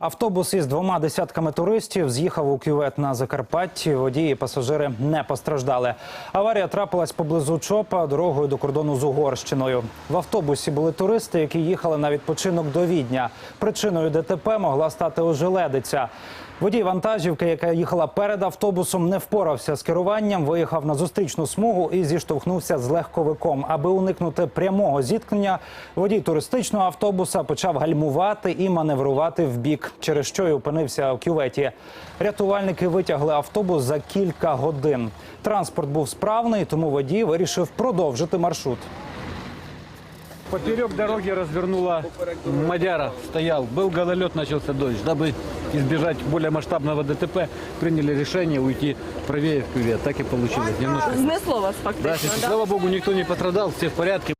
Автобус із двома десятками туристів з'їхав у кювет на Закарпатті. Водії і пасажири не постраждали. Аварія трапилась поблизу ЧОПа дорогою до кордону з Угорщиною. В автобусі були туристи, які їхали на відпочинок до Відня. Причиною ДТП могла стати ожеледиця. Водій вантажівки, яка їхала перед автобусом, не впорався з керуванням, виїхав на зустрічну смугу і зіштовхнувся з легковиком. Аби уникнути прямого зіткнення, водій туристичного автобуса почав гальмувати і маневрувати в бік, через що й опинився в кюветі. Рятувальники витягли автобус за кілька годин. Транспорт був справний, тому водій вирішив продовжити маршрут. Поперек дороги развернула Мадяра, стоял. Был гололед, начался дождь. Дабы избежать более масштабного ДТП, приняли решение уйти правее в кювет. Так и получилось. Немножко. Знесло вас Да, фактично. Да, слава богу, никто не пострадал, все в порядке.